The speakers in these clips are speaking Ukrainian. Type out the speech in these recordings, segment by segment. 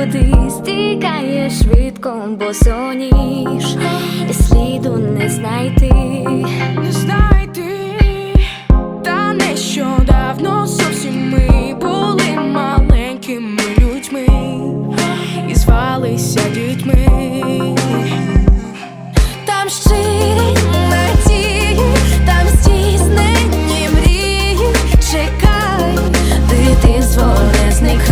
Ти стікає швидко, бо соніш, і сліду не знайти, не знайти, та нещодавно зовсім ми були маленькими людьми і звалися дітьми. Там щирі там здійснені мрії. Чекай, ти ти зворезник.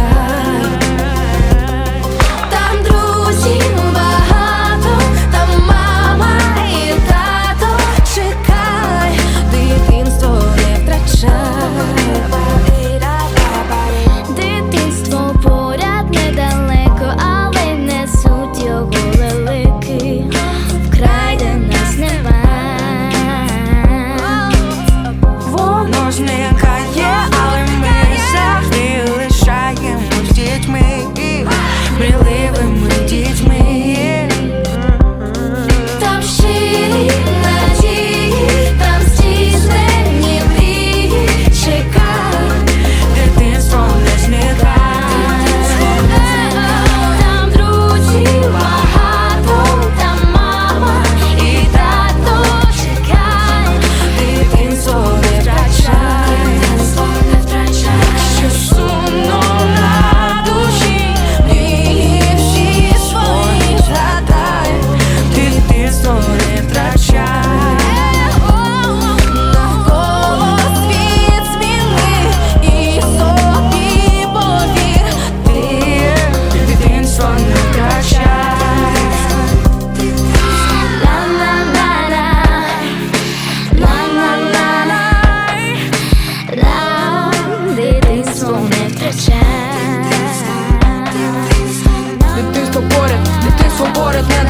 for water, then